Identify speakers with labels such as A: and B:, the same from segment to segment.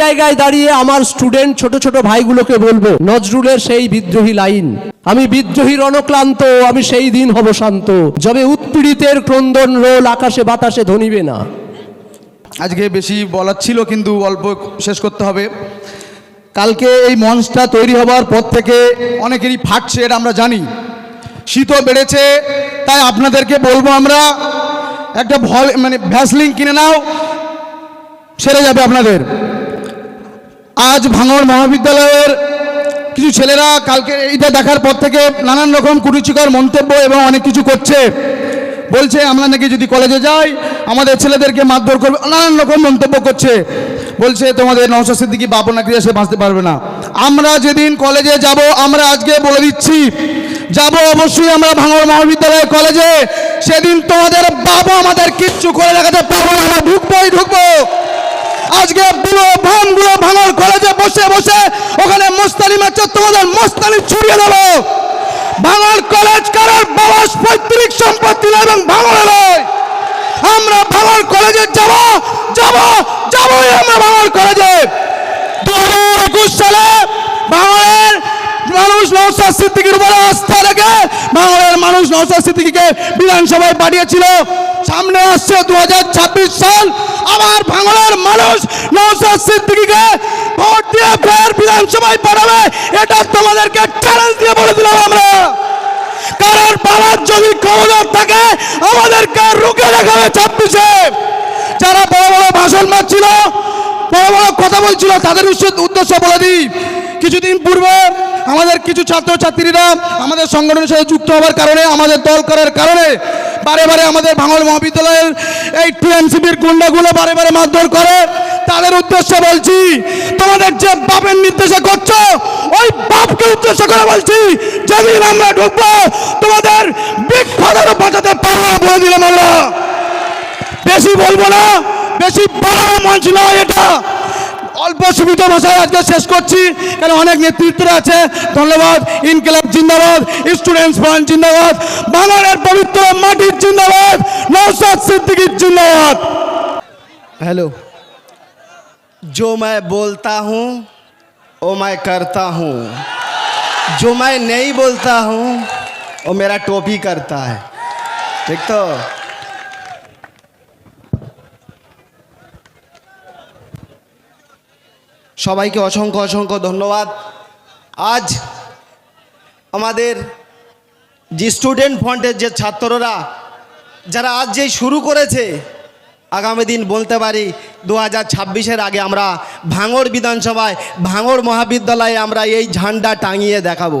A: জায়গায় দাঁড়িয়ে আমার স্টুডেন্ট ছোট ছোট ভাইগুলোকে বলব, নজরুলের সেই বিদ্রোহী লাইন, আমি বিদ্রোহীর অনক্লান্ত আমি সেই দিন হব শান্ত। যবে উৎপীড়িতের ক্রন্দন রোল আকাশে বাতাসে ধনিবে না।
B: আজকে বেশি বলার ছিল, কিন্তু অল্প শেষ করতে হবে। কালকে এই মঞ্চটা তৈরি হবার পর থেকে অনেকেরই ফাটছে, এটা আমরা জানি। শীতও বেড়েছে, তাই আপনাদেরকে বলব আমরা, একটা ভল মানে ভ্যাসলিং কিনে নাও, সেরে যাবে আপনাদের। আজ ভাঙড় মহাবিদ্যালয়ের কিছু ছেলেরা কালকে এইটা দেখার পর থেকে নানান রকম কুরুচিকর মন্তব্য এবং অনেক কিছু করছে। বলছে, আমরা নাকি যদি কলেজে যাই, আমাদের ছেলেদেরকে মারধর করবে। নানান রকম মন্তব্য করছে। বলছে, তোমাদের নওশাদ সিদ্দিকি বাবু নাকি সে বাঁচতে পারবে না। আমরা যেদিন কলেজে যাব, আমরা আজকে বলে দিচ্ছি, যাব অবশ্যই আমরা ভাঙড় মহাবিদ্যালয় কলেজে। সেদিন তোমাদের বাবা আমাদের কিচ্ছু করে দেখাতে পারব না, আমরা ঢুকবোই ঢুকবো আজকে ভাম বুড়ো ভাঙর কলেজে বসে বসে ওখানে মোস্তানি মারছে তোমাদের মোস্তানি ছড়িয়ে দেবো ভাঙর কলেজ কারোর বাবাস পৈতৃক সম্পত্তি নয় এবং ভাঙড়ে নয়। আমরা ভাঙর কলেজে যাব যাব, যাবই আমরা ভাঙর কলেজে। দু হাজার একুশ সালে ভাঙড়ের মানুষ নৌসাদ সিদ্দিকির উপরে আস্থা রেখে ভাঙড়ের মানুষ নৌসাদ সিদ্দিকিকে বিধানসভায় পাঠিয়েছিল। সামনে আসছে দু হাজার ছাব্বিশ সাল। আবার ভাঙড়ের মানুষ নৌসাদ সিদ্দিকিকে ভোট দিয়ে ফের বিধানসভায় পাঠাবে। এটা তোমাদেরকে চ্যালেঞ্জ দিয়ে বলে দিলাম আমরা। কারণ বাবার যদি ক্ষমতা থাকে, আমাদেরকে রুখে দেখাবে ছাব্বিশে। যারা বড় বড় ভাষণ মারছিল, বড় বড় কথা বলছিল, তাদের উদ্দেশ্য বলে দিই। কিছুদিন পূর্বে আমাদের কিছু ছাত্রছাত্রীরা আমাদের সংগঠনের সাথে যুক্ত হওয়ার কারণে, আমাদের দল করার কারণে বারে বারে আমাদের ভাঙল মহাবিদ্যালয়ের এই টিএমসিপির গুন্ডাগুলো বারে বারে মারধর করে। তাদের উদ্দেশ্যে বলছি, তোমাদের যে বাপের নির্দেশে করছ, ওই বাপকে উদ্দেশ্য করে বলছি, যেদিন আমরা ঢুকবো, তোমাদের ফাদারও বাঁচাতে পারব বলে দিলাম আমরা। বেশি বলব না, বেশি বড় মঞ্চ নয় এটা। অল্প সীমিত ভাষায় আজকে শেষ করছি কেন অনেক নেতৃত্বরা আছে ধন্যবাদ ইনকিলাব জিন্দাবাদ স্টুডেন্টস ফ্রন্ট জিন্দাবাদ বাংলার পবিত্র মাটির জিন্দাবাদ নৌসাদ সিদ্দিকির জিন্দাবাদ
C: हेलो जो मैं बोलता हूँ वो मैं करता हूँ जो मैं नहीं बोलता हूँ वो मेरा टोपी करता है ठीक तो সবাইকে অসংখ্য অসংখ্য ধন্যবাদ। আজ আমাদের যে স্টুডেন্ট ফ্রন্টের যে ছাত্ররা, যারা আজ যেই শুরু করেছে, আগামী দিন বলতে পারি দু হাজার ছাব্বিশের আগে আমরা ভাঙড় বিধানসভায়, ভাঙড় মহাবিদ্যালয়ে আমরা এই ঝান্ডা টাঙিয়ে দেখাবো।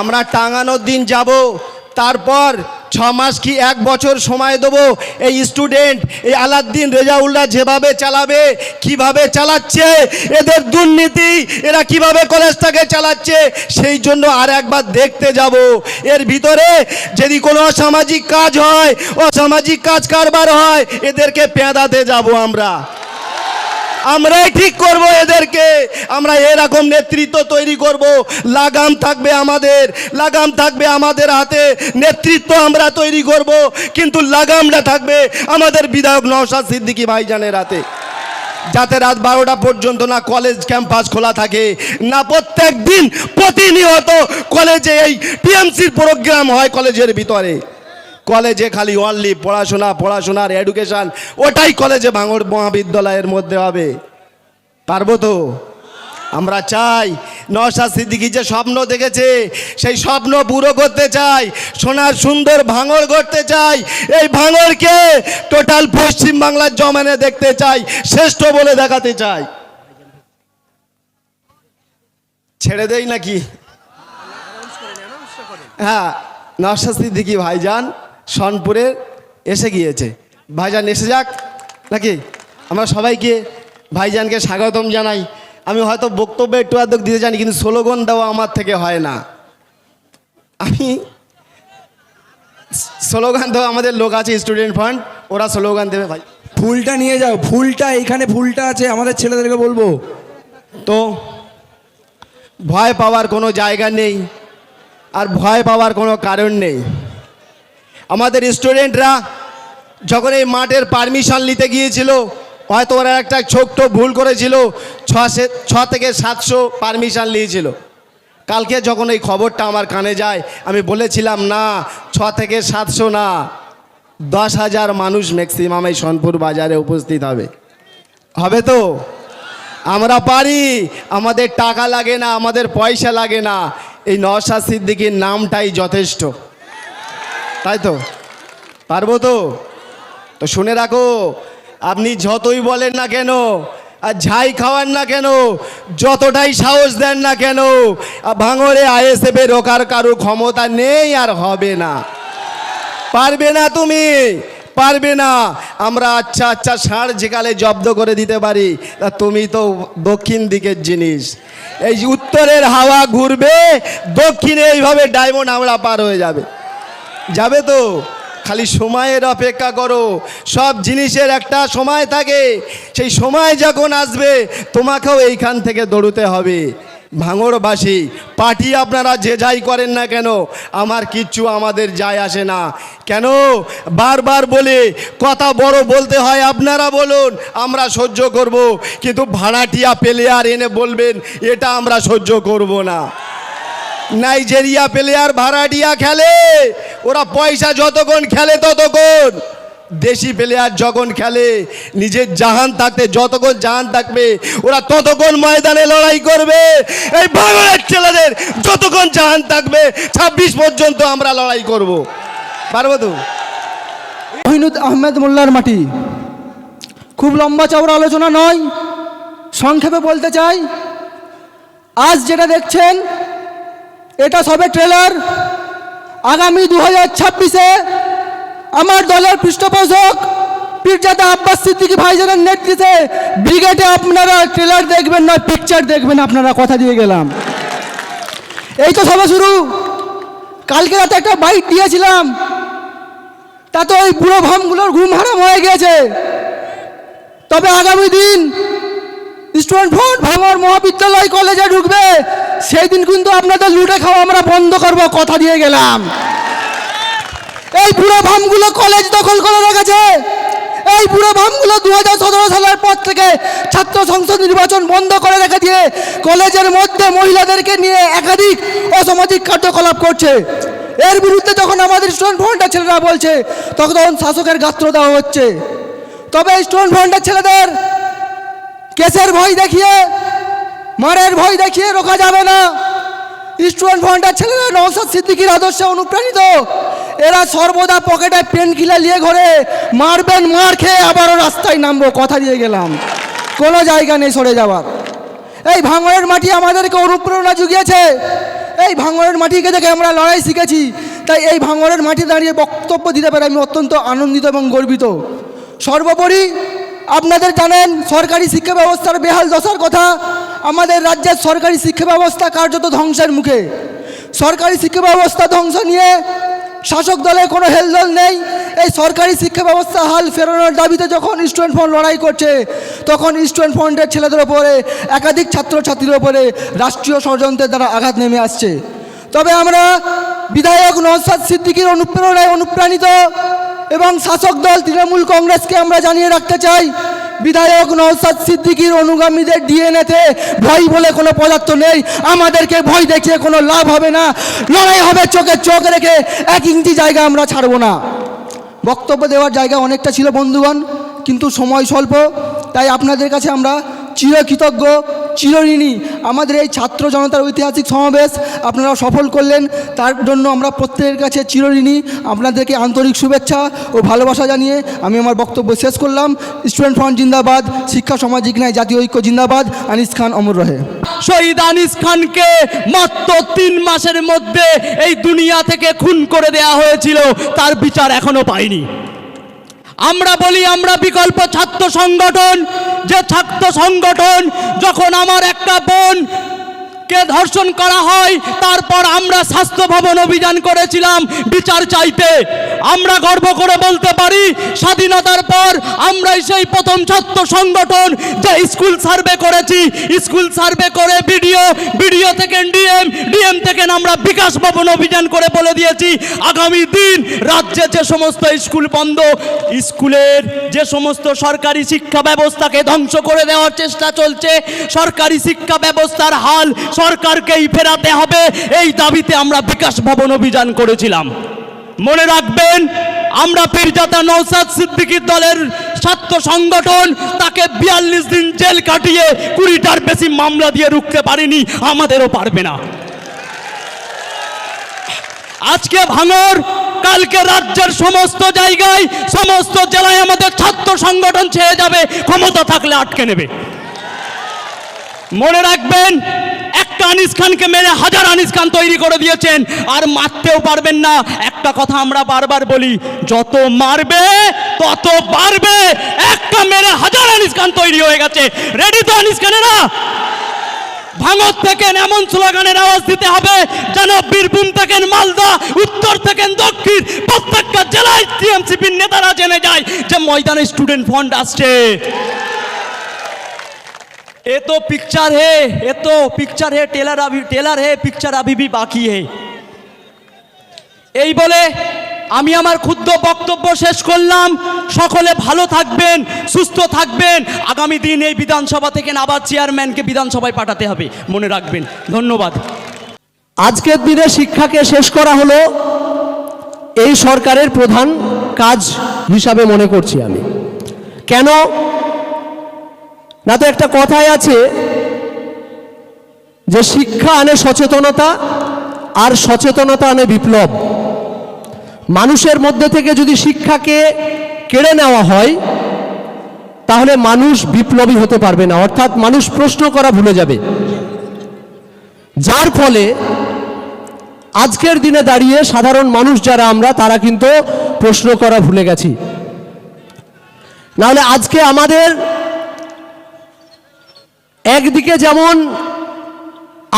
C: আমরা টাঙানোর দিন যাব, তারপর ছ মাস কি এক বছর সময় দেবো? এই স্টুডেন্ট এই আলাদ্দিন রেজাউল্লাহ যেভাবে চালাবে, কীভাবে চালাচ্ছে, এদের দুর্নীতি, এরা কীভাবে কলেজটাকে চালাচ্ছে, সেই জন্য আর একবার দেখতে যাব। এর ভিতরে যদি কোনো অসামাজিক কাজ হয়, অসামাজিক কাজ কারবার হয়, এদেরকে পেঁদাতে যাব আমরা। আমরাই ঠিক করব এদেরকে। আমরা এরকম নেতৃত্ব তৈরি করব। লাগাম থাকবে আমাদের, লাগাম থাকবে আমাদের হাতে। নেতৃত্ব আমরা তৈরি করব, কিন্তু লাগামটা থাকবে আমাদের বিধায়ক নওশাদ সিদ্দিকী ভাইজানের হাতে। যাতে রাত বারোটা পর্যন্ত না কলেজ ক্যাম্পাস খোলা থাকে, না প্রত্যেক দিন প্রতিনিয়ত কলেজে এই টিএমসির প্রোগ্রাম হয় কলেজের ভিতরে। কলেজে খালি অনলি পড়াশোনা, পড়াশোনার এডুকেশন ওটাই কলেজে ভাঙড় মহাবিদ্যালয়ের মধ্যে হবে। পারব তো? আমরা চাই নশা সিদ্দিকি যে স্বপ্ন দেখেছে, সেই স্বপ্ন পুরো করতে চাই, সোনার সুন্দর ভাঙর করতে চাই, এই ভাঙড়কে টোটাল পশ্চিম বাংলার জমানে দেখতে চাই, শ্রেষ্ঠ বলে দেখাতে চাই। ছেড়ে দেই নাকি? হ্যাঁ নশা সিদ্দিকি ভাইজান সনপুরে এসে গিয়েছে। ভাইজান এসে যাক। নাকি? আমরা সবাইকে ভাইজানকে স্বাগতম জানাই। আমি হয়তো বক্তব্য একটু আধক দিতে জানি কিন্তু স্লোগান দেওয়া আমার থেকে হয় না। আমি স্লোগান দেওয়া আমাদের লোক আছে স্টুডেন্ট ফান্ড। ওরা স্লোগান দেবে ভাই।
D: ফুলটা নিয়ে যাও ফুলটা এইখানে ফুলটা আছে আমাদের ছেলেদেরকে বলব।
C: তো ভয় পাওয়ার কোনো জায়গা নেই আর ভয় পাওয়ার কোনো কারণ নেই। আমাদের স্টুডেন্টরা যখন এই মাঠের পারমিশন নিতে গিয়েছিল, হয়তো ওরা একটা ছোট্ট ভুল করেছিল ছ থেকে সাতশো পারমিশন নিয়েছিল। কালকে যখন এই খবরটা আমার কানে যায়, আমি বলেছিলাম, না ছ থেকে সাতশো না, দশ হাজার মানুষ ম্যাক্সিমাম এই সোনপুর বাজারে উপস্থিত হবে। হবে তো? আমরা পারি, আমাদের টাকা লাগে না, আমাদের পয়সা লাগে না। এই নওশাদ সিদ্দিকির নামটাই যথেষ্ট। তাই তো? পারব তো? তো শুনে রাখো, আপনি যতই বলেন না কেন, আর ঝাই খাওয়ান না কেন, যতটাই সাহস দেন না কেন ভাঙড়ে আইএসএফে রোকার কারও ক্ষমতা নেই আর হবে না। পারবে না তুমি, পারবে না। আমরা আচ্ছা আচ্ছা ষাঁড় যেকালে জব্দ করে দিতে পারি, তা তুমি তো দক্ষিণ দিকের জিনিস। এই উত্তরের হাওয়া ঘুরবে, দক্ষিণে এইভাবে ডায়মন্ড আমরা পার হয়ে যাবে। যাবে তো। খালি সময়ের অপেক্ষা করো। সব জিনিসের একটা সময় থাকে। সেই সময় যখন আসবে, তোমাকেও এইখান থেকে দৌড়তে হবে। ভাঙড়বাসী, পার্টি আপনারা যে যাই করেন না কেন, আমার কিচ্ছু আমাদের যায় আসে না। কেন? বারবার বলে, কথা বড় বলতে হয়, আপনারা বলুন, আমরা সহ্য করব। কিন্তু ভাড়াটিয়া প্লেয়ার এনে বলবেন, এটা আমরা সহ্য করব না। নাইজেরিয়া প্লেয়ার ভাড়াটিয়া খেলে। ওরা পয়সা যতক্ষণ খেলে ততক্ষণ দেশি প্লেয়ার যখন খেলে, নিজের জাহান থাকতে যতক্ষণ জাহান থাকবে, ওরা ততক্ষণ ময়দানে লড়াই করবে। এই বাংলার ছেলেদের যতক্ষণ জাহান থাকবে, ছাব্বিশ পর্যন্ত আমরা লড়াই করব। পারব তো?
E: মহিনুদ আহমেদ মোল্লার মাটি। খুব লম্বা চওড়া আলোচনা নয়, সংক্ষেপে বলতে চাই, আজ যেটা দেখছেন, এটা সবে ট্রেলার আগামী দু হাজার ছাব্বিশে আমার দলের পৃষ্ঠপোষক পীরজাদা আব্বাস সিদ্দিকি ভাইজানের নেতৃত্বে ব্রিগেডে আপনারা ট্রেলার দেখবেন না, পিকচার দেখবেন, আপনারা কথা দিয়ে গেলাম। এই তো সবে শুরু। কালকে রাতে একটা বাইক দিয়েছিলাম, তাতে ওই বুড়ো ভামগুলোর ঘুম হারাম হয়ে গেছে। তবে আগামী দিন স্টুডেন্ট ফ্রন্ট ভাঙর মহাবিদ্যালয় কলেজে ঢুকবে। সেই দিন কিন্তু আপনাদের লুটে খাওয়া আমরা বন্ধ করব, কথা দিয়ে গেলাম। এই বুড়ো ভামগুলো কলেজ দখল করে রেখেছে। এই বুড়ো ভামগুলো দু হাজার সতেরো সালের পর থেকে ছাত্র সংসদ নির্বাচন বন্ধ করে রেখে দিয়ে কলেজের মধ্যে মহিলাদেরকে নিয়ে একাধিক অসামাজিক কার্যকলাপ করছে। এর বিরুদ্ধে যখন আমাদের স্টুডেন্ট ফ্রন্টের ছেলেরা বলছে, তখন শাসকের গাত্র দেওয়া হচ্ছে। তবে স্টুডেন্ট ফ্রন্টের ছেলেদের কেসের ভয় দেখিয়ে মারের ভয় দেখিয়ে রোকা যাবে না। স্টুডেন্ট ফ্রন্টের ছেলেরা নৌসাদ সিদ্দিকির আদর্শে অনুপ্রাণিত। এরা সর্বদা পকেটে পেন কিলার নিয়ে ঘরে, মারবেন মার খেয়ে আবারও রাস্তায় নামবো, কথা দিয়ে গেলাম। কোনো জায়গা নেই সরে যাওয়ার। এই ভাঙড়ের মাটি আমাদেরকে অনুপ্রেরণা জুগিয়েছে। এই ভাঙড়ের মাটিকে দেখে আমরা লড়াই শিখেছি। তাই এই ভাঙড়ের মাটি দাঁড়িয়ে বক্তব্য দিতে পারে আমি অত্যন্ত আনন্দিত এবং গর্বিত। সর্বোপরি আপনাদের জানেন, সরকারি শিক্ষা ব্যবস্থার বেহাল দশার কথা। আমাদের রাজ্যের সরকারি শিক্ষা ব্যবস্থা কার্যত ধ্বংসের মুখে। সরকারি শিক্ষা ব্যবস্থা ধ্বংস নিয়ে শাসক দলে কোনো হেলদল নেই। এই সরকারি শিক্ষা ব্যবস্থা হাল ফেরানোর দাবিতে যখন স্টুডেন্ট ফ্রন্ট লড়াই করছে, তখন স্টুডেন্ট ফ্রন্টের ছেলেদের ওপরে, একাধিক ছাত্রছাত্রীর ওপরে রাষ্ট্রীয় ষড়যন্ত্রের দ্বারা আঘাত নেমে আসছে। তবে আমরা বিধায়ক নওসাদ সিদ্দিকির অনুপ্রেরণায় অনুপ্রাণিত এবং শাসক দল তৃণমূল কংগ্রেসকে আমরা জানিয়ে রাখতে চাই বিধায়ক নৌসাদ সিদ্দিকির অনুগামীদের ডিএনএতে ভয় বলে কোনো পদার্থ নেই। আমাদেরকে ভয় দেখিয়ে কোনো লাভ হবে না। লড়াই হবে চোখে চোখ রেখে। এক ইঞ্চি জায়গা আমরা ছাড়বো না। বক্তব্য দেওয়ার জায়গা অনেকটা ছিল বন্ধুগণ, কিন্তু সময় স্বল্প, তাই আপনাদের কাছে আমরা চিরকৃতজ্ঞ। চিরঋণী। আমাদের এই ছাত্র জনতার ঐতিহাসিক সমাবেশ আপনারা সফল করলেন। তার জন্য আমরা প্রত্যেকের কাছে চিরঋণী। আপনাদেরকে আন্তরিক শুভেচ্ছা ও ভালোবাসা জানিয়ে আমি আমার বক্তব্য শেষ করলাম। স্টুডেন্ট ফ্রন্ট জিন্দাবাদ, শিক্ষা সামাজিক ন্যায় জাতীয় ঐক্য জিন্দাবাদ, আনিস খান অমর রহে।
A: শহীদ আনিস খানকে মাত্র তিন মাসের মধ্যে এই দুনিয়া থেকে খুন করে দেয়া হয়েছিল। তার বিচার এখনও পাইনি। আমরা বলি, আমরা বিকল্প ছাত্র সংগঠন। যে ছাত্র সংগঠন যখন আমার একটা বোন কে ধর্ষণ করা হয়, তারপর আমরা স্বাস্থ্য ভবন অভিযান করেছিলাম, বিচার চাইতে। আমরা গর্ব করে বলতে পারি, স্বাধীনতার পর আমরাই সেই প্রথম ছাত্র সংগঠন যে স্কুল সার্ভে করেছি। স্কুল সার্ভে করে বিডিও বিডিও থেকে ডিএম ডিএম থেকে আমরা বিকাশ ভবন অভিযান করে বলে দিয়েছি। আগামী দিন রাজ্যে যে সমস্ত স্কুল বন্ধ, স্কুলের যে সমস্ত সরকারি শিক্ষা ব্যবস্থাকে ধ্বংস করে দেওয়ার চেষ্টা চলছে, সরকারি শিক্ষা ব্যবস্থার হাল সরকারকেই ফেরাতে হবে। এই দাবিতে আমরা বিকাশ ভবন অভিযান করেছিলাম। মনে রাখবেন, আমরা পীরজাদা নৌসাদ সিদ্দিকীর দলের ছাত্র সংগঠন, তাকে বিয়াল্লিশ দিন জেল কাটিয়ে কুড়িটার বেশি মামলা দিয়ে রুখতে পারিনি, আমাদেরও পারবে না। আজকে ভাঙর, কালকে রাজ্যের সমস্ত জায়গায়, সমস্ত জেলায় আমাদের ছাত্র সংগঠন ছেড়ে যাবে, ক্ষমতা থাকলে আটকে নেবে। মনে রাখবেন আনিস খানকে মেরে হাজার আনিস খান তৈরি করে দিয়েছেন। আর মারতেও পারবেন না। একটা কথা আমরা বারবার বলি, যত মারবে, তত পারবে একটা মেরে হাজার আনিস খান তৈরি হয়ে গেছে। রেডি তো আনিস খানেরা? ভাঙত থেকে এমন স্লোগানের আওয়াজ দিতে হবে, যেন বীরভূম থেকে মালদা, উত্তর থেকে দক্ষিণ, প্রত্যেকটা জেলায় টিএমসিপির নেতারা জেনে যায় যে ময়দানে স্টুডেন্ট ফন্ড আসছে। ये तो पिक्चर है ये तो पिक्चर है टेलर अभी टेलर है पिक्चर अभी भी बाकी है এই বলে আমি আমার ক্ষুদ্র বক্তব্য শেষ করলাম সকলে ভালো থাকবেন সুস্থ থাকবেন আগামী দিন এই বিধানসভা থেকে আবার চেয়ারম্যানকে বিধানসভায় পাঠাতে হবে মনে রাখবেন ধন্যবাদ আজকের দিনে শিক্ষাকে শেষ করা হলো এই সরকারের প্রধান কাজ হিসাবে মনে করছি আমি কেন না তো একটা কথাই আছে যে শিক্ষা আনে সচেতনতা আর সচেতনতা আনে বিপ্লব। মানুষের মধ্যে থেকে যদি শিক্ষাকে কেড়ে নেওয়া হয়, তাহলে মানুষ বিপ্লবী হতে পারবে না, অর্থাৎ মানুষ প্রশ্ন করা ভুলে যাবে। যার ফলে আজকের দিনে দাঁড়িয়ে সাধারণ মানুষ যারা আমরা, তারা কিন্তু প্রশ্ন করা ভুলে গেছি। নাহলে আজকে আমাদের একদিকে যেমন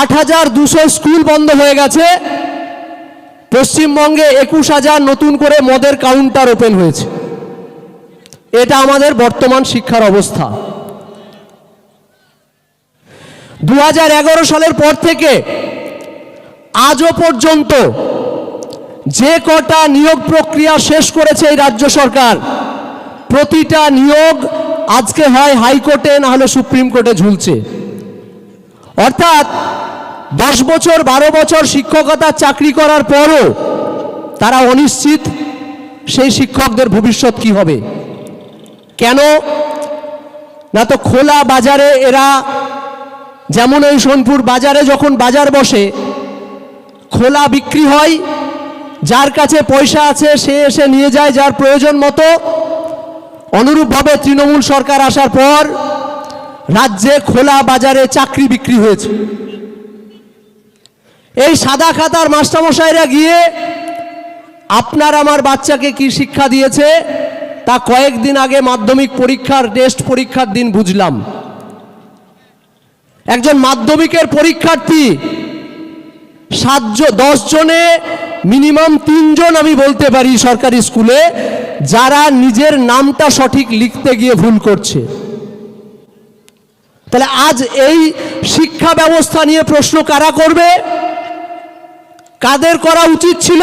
A: আট হাজার দুশো স্কুল বন্ধ হয়ে গেছে, পশ্চিমবঙ্গে একুশ হাজার নতুন করে মদের কাউন্টার ওপেন হয়েছে। এটা আমাদের বর্তমান শিক্ষার অবস্থা। দু হাজার এগারো সালের পর থেকে আজও পর্যন্ত যে কটা নিয়োগ প্রক্রিয়া শেষ করেছে এই রাজ্য সরকার, প্রতিটা নিয়োগ আজকে হয় হাইকোর্টে, না হলে সুপ্রিম কোর্টে ঝুলছে। অর্থাৎ দশ বছর, বারো বছর শিক্ষকতার চাকরি করার পরও তারা অনিশ্চিত সেই শিক্ষকদের ভবিষ্যৎ কি হবে? কেন? না তো খোলা বাজারে এরা, যেমন এই সোনপুর বাজারে যখন বাজার বসে, খোলা বিক্রি হয়, যার কাছে পয়সা আছে সে এসে নিয়ে যায়, যার প্রয়োজন মতো অনুরূপভাবে তৃণমূল সরকার আসার পর রাজ্যে খোলা বাজারে চাকরি বিক্রি হয়েছে। এই সাদা খাতার মাস্টারমশাইরা গিয়ে, আপনার আমার বাচ্চাকে কি শিক্ষা দিয়েছে? তা কয়েকদিন আগে মাধ্যমিক পরীক্ষার, টেস্ট পরীক্ষার দিন বুঝলাম। একজন মাধ্যমিকের পরীক্ষার্থী, সাতজন দশ জনে মিনিমাম তিনজন আমি বলতে পারি সরকারি স্কুলে যারা নিজের নামটা সঠিক লিখতে গিয়ে ভুল করছে। তাহলে আজ এই শিক্ষা ব্যবস্থা নিয়ে প্রশ্ন কারা করবে? কাদের করা উচিত ছিল?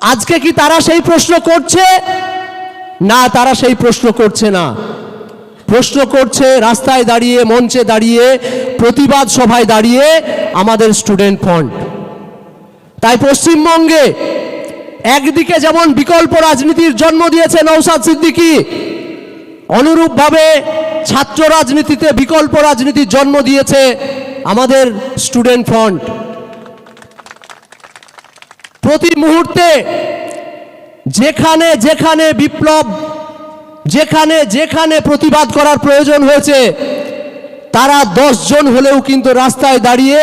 A: আজকে কি তারা সেই প্রশ্ন করছে? না, তারা সেই প্রশ্ন করছে না। প্রশ্ন করছে রাস্তায় দাঁড়িয়ে, মঞ্চে দাঁড়িয়ে, প্রতিবাদ সভায় দাঁড়িয়ে আমাদের স্টুডেন্ট ফন্ড তাই পশ্চিমবঙ্গে একদিকে যেমন বিকল্প রাজনীতির জন্ম দিয়েছে নৌসাদ সিদ্দিকী, অনুরূপভাবে ছাত্র রাজনীতিতে বিকল্প রাজনীতির জন্ম দিয়েছে আমাদের স্টুডেন্ট ফ্রন্ট। প্রতি মুহূর্তে যেখানে যেখানে বিপ্লব, যেখানে যেখানে প্রতিবাদ করার প্রয়োজন হয়েছে, তারা জন হলেও কিন্তু রাস্তায় দাঁড়িয়ে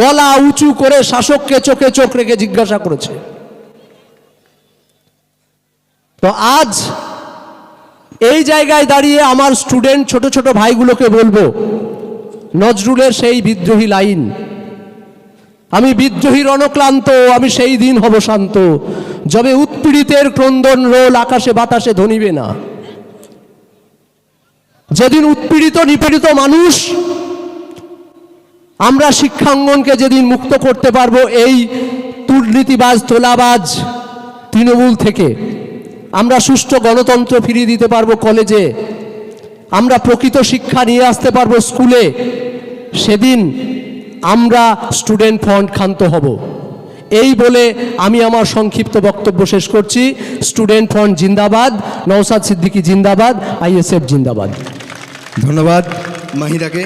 A: গলা উঁচু করে শাসককে চোখে চোখ রেখে জিজ্ঞাসা করেছে। তো আজ এই জায়গায় দাঁড়িয়ে আমার স্টুডেন্ট ছোট ছোট ভাইগুলোকে বলব, নজরুলের সেই বিদ্রোহী লাইন, আমি বিদ্রোহী রণক্লান্ত, আমি সেই দিন হব শান্ত, যবে উৎপীড়িতের ক্রন্দন রোল আকাশে বাতাসে ধনিবে না। যেদিন উৎপীড়িত নিপীড়িত মানুষ, আমরা শিক্ষাঙ্গনকে যেদিন মুক্ত করতে পারব, এই দুর্নীতিবাজ তোলাবাজ তৃণমূল থেকে আমরা সুষ্ঠু গণতন্ত্র ফিরিয়ে দিতে পারব কলেজে। আমরা প্রকৃত শিক্ষা নিয়ে আসতে পারব স্কুলে। সেদিন আমরা স্টুডেন্ট ফ্রন্ট ক্ষান্ত হব। এই বলে আমি আমার সংক্ষিপ্ত বক্তব্য শেষ করছি। স্টুডেন্ট ফ্রন্ট জিন্দাবাদ, নওসাদ সিদ্দিকী জিন্দাবাদ, আইএসএফ জিন্দাবাদ।
D: ধন্যবাদ মাহিদাকে